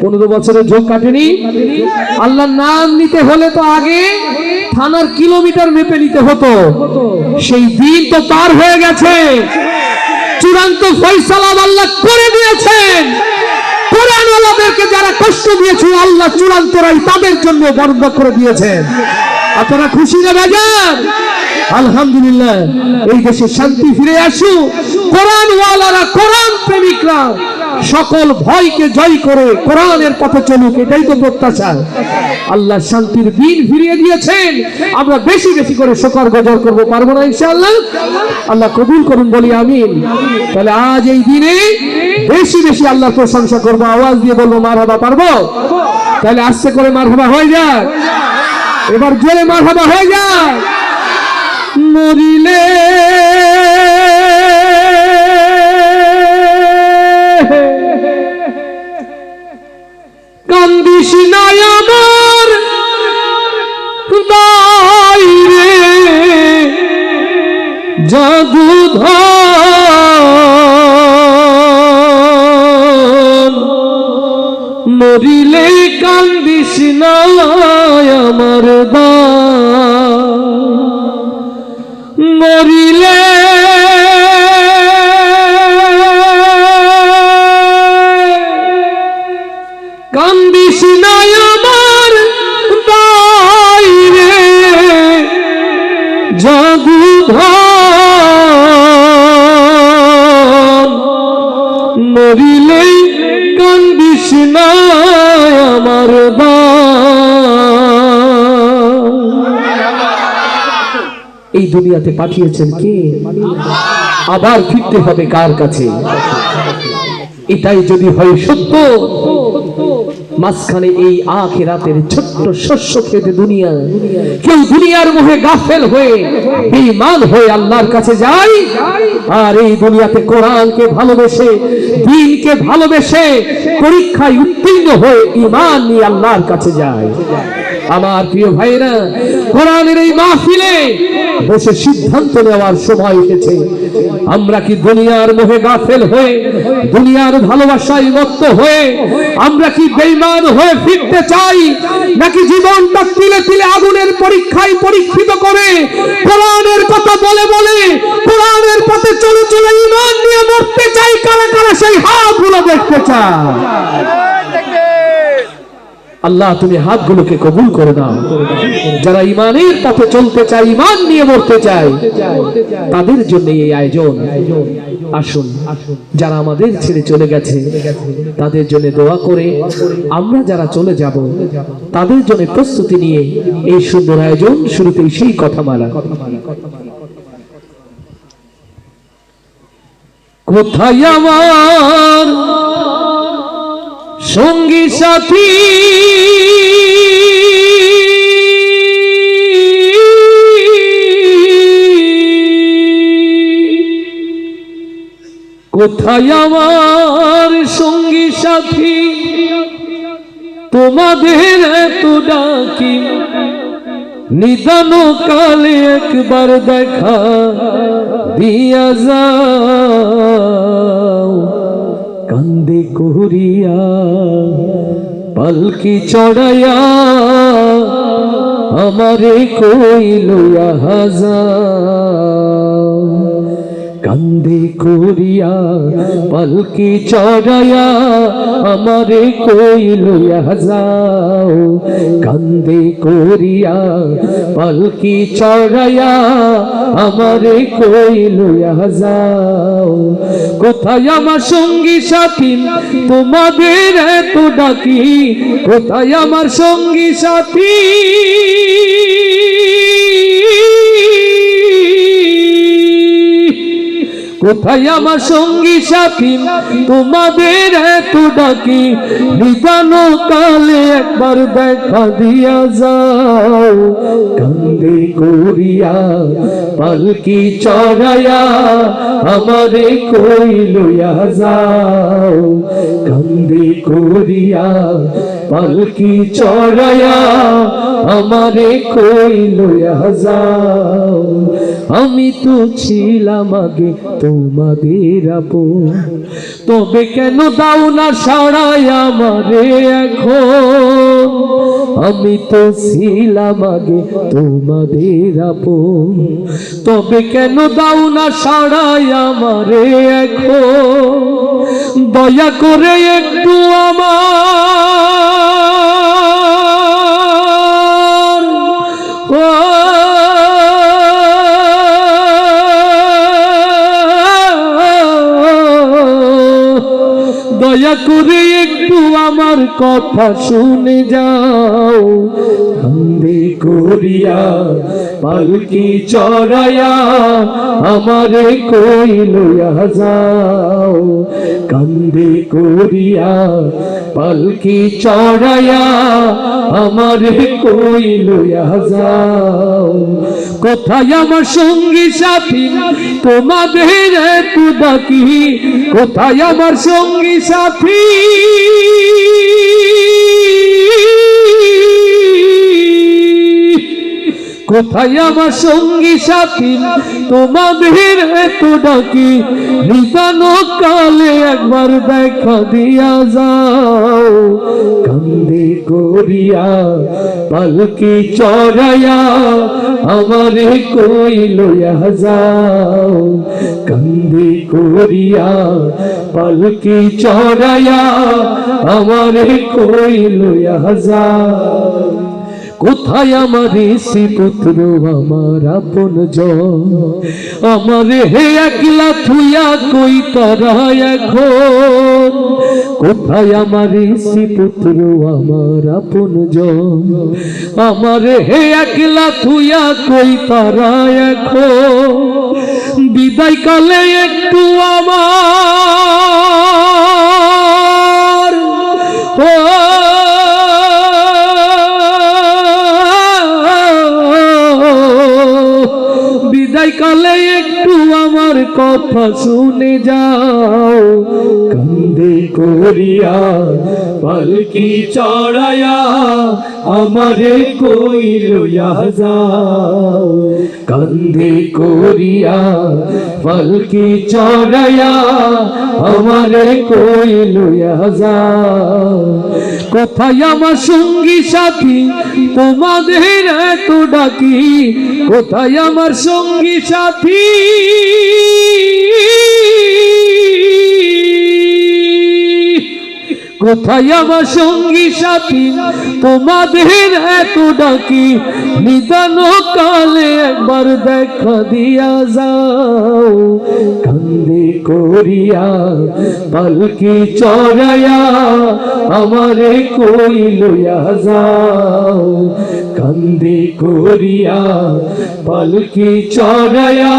পনেরো বছরের ঝোঁক কাটেনি। আল্লাহর নাম নিতে হলে তো আগে থানার কিলোমিটার মেপে নিতে হতো। সেই দিন তো পার হয়ে গেছে। চূড়ান্ত ফয়সালা আল্লাহ করে দিয়েছেন। কোরআনওয়ালাদেরকে যারা কষ্ট দিয়েছে, আল্লাহ চূড়ান্তরাই তাদের জন্য বন্ধ করে দিয়েছেন। আপনারা খুশি না বেজার? আলহামদুলিল্লাহ, এই দেশে শান্তি ফিরে আসুক কোরআনওয়ালারা কোরআন প্রেমিকরা, সকল ভয়কে জয় করে কোরআনের পথে চলুক, এটাই তো প্রত্যাশা। আল্লাহ শান্তির দিন ফিরিয়ে দিয়েছেন। আমরা বেশি বেশি করে শোকর গজর করব, পারব না ইনশাআল্লাহ? আল্লাহ কবুল করুন, বলি আমিন। তাহলে আজ এই দিনে বেশি বেশি আল্লাহর প্রশংসা করব, আওয়াজ দিয়ে বলব মার মারহাবা পারব? তাহলে আস্তে করে মার মারহাবা হয়ে যাক। এবার জোরে মারহাবা হয়ে যাক। মরিলে। কান্দিস নাই আমার দাই রে। জাদুধন মরিলে কান্দিস নাই আমার দাই এই দুনিয়াতে পাঠিয়েছেন কে? আবার ফিরতে হবে কার কাছে? এটাই যদি হয় সত্য মাঝখানে এই আখেরাতের ছোট্ট শস্য খেতে দুনিয়া। কেউ দুনিয়ার মুখে গাফেল হয়ে, বেঈমান হয়ে আল্লাহর কাছে যায়, আর এই দুনিয়াতে কোরআনকে ভালোবেসে, দিনকে ভালোবেসে, পরীক্ষায় উত্তীর্ণ হয়ে ইমান নিয়ে আল্লাহর কাছে যায়। আমার প্রিয় ভাইরা কোরআনের এই মাহফিলে বসে সিদ্ধান্ত নেওয়ার সময় এসেছে। আমরা কি দুনিয়ার মোহে গাফেল হয়ে, দুনিয়ার ভালোবাসায় মত্ত হয়ে, আমরা কি বেইমান হয়ে ফিরতে চাই? নাকি জীবনটা তিলে তিলে আগুনের পরীক্ষায় পরীক্ষিত করে, কোরআনের কথা বলে বলে, কোরআনের পথে চলে চলে ইমান নিয়ে মরতে চাই? কারা কারা সেই হাতগুলো দেখতে চায়? আল্লাহ, তুমি হাতগুলোকে কবুল করে দাও। যারা ইমানের পথে চলতে চায় ইমান নিয়ে মরতে চায়, তাদের জন্য এই আয়োজন। আসুন, যারা আমাদের ছেড়ে চলে গেছে, তাদের জন্য দোয়া করে, আমরা যারা চলে যাব, তাদের জন্য প্রস্তুতি নিয়ে এই সুন্দর আয়োজন শুরুতেই সেই কথা মালা কোথায় আমার সঙ্গী সাথী। কোথায় আমার সঙ্গী সাথী? তোমাদের এত ডাকি। নিদান কালে একবার দেখা দিয়া যাও কান্দে করিয়া পালকি চড়াইয়া আমারে কইল হাজার কান্দে করিয়া, পালকি চড়াইয়া আমারে কইল যাও। কান্দে করিয়া, পালকি চড়াইয়া আমারে কইল যাও। কোথায় আমার সঙ্গী সাথী? তোমাদের এত ডাকি, কোথায় আমার সঙ্গী সাথী? কোথায় আমার সঙ্গী সাথী? তোমাদের এত ডাকি, নিদান কালে একবার দেখা দিয়া যাও। কান্দে করিয়া পালকি চড়াইয়া আমারে কই লইয়া যাও। কান্দে করিয়া পালকি চড়ায়া আমারে কইল যাও আমি তো ছিলাম আগে তোমাদের আপন। তবে কেন দাও না সারাই আমারে এখন? আমি তো ছিলাম আগে তোমাদের আপন। তবে কেন দাও না সারাই আমারে এখন? দয়া করে একটু আমার কথা শুনে যাও। কান্দে করিয়া পালকি চড়ায়া আমারে কইল যাও কান্দে করিয়া পালকি চড়ায়া আমারে কইল যাও কোথায় আমার সঙ্গী সাথী, তোমাদের এত ডাকি কোথায় আমার সঙ্গী সাথী কোথায় আমার সঙ্গী সাথী? তোমাদের এত ডাকি নিদান কালে একবার দেখা দিয়া যাও। কান্দে করিয়া পালকি চড়াইয়া আমারে কইল যাও। কান্দে করিয়া পালকি চড়াইয়া আমারে কইল যাও। কোথায় আমার ঋষি পুত্র? আমার আপন আমার হে একলা থুয়া কই তারা এখন? কোথায় আমার ঋষি পুত্র? আমার আপন আমার হে একলা থুয়া কই তারা এখন? বিদায় কালে একটু আমার বিদায় কালে একটু আমার কথা শুনে যাও। কান্দে করিয়া পালকি চড়ায়া আমারে কইল যাও। কান্দে করিয়া, পালকি চড়ায়া আমারে কইল যা। কোথায় আমার সঙ্গী সাথী, তোমাদের এত ডাকি? কোথায় আমার সঙ্গী সাথী? কোথায় আমার সঙ্গী সাথী? তোমাদের এত ডাকি নিদান কালে একবার দেখা দিয়া যাও। কান্দে করিয়া, পালকি চড়াইয়া আমারে কইল যাও। কান্দে করিয়া, পালকি চড়াইয়া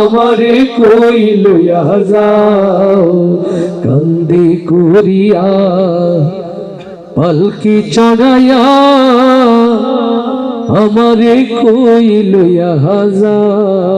আমারে কইল যাও। কান্দে করিয়া, পালকি চড়াইয়া আমারে কইল হাজার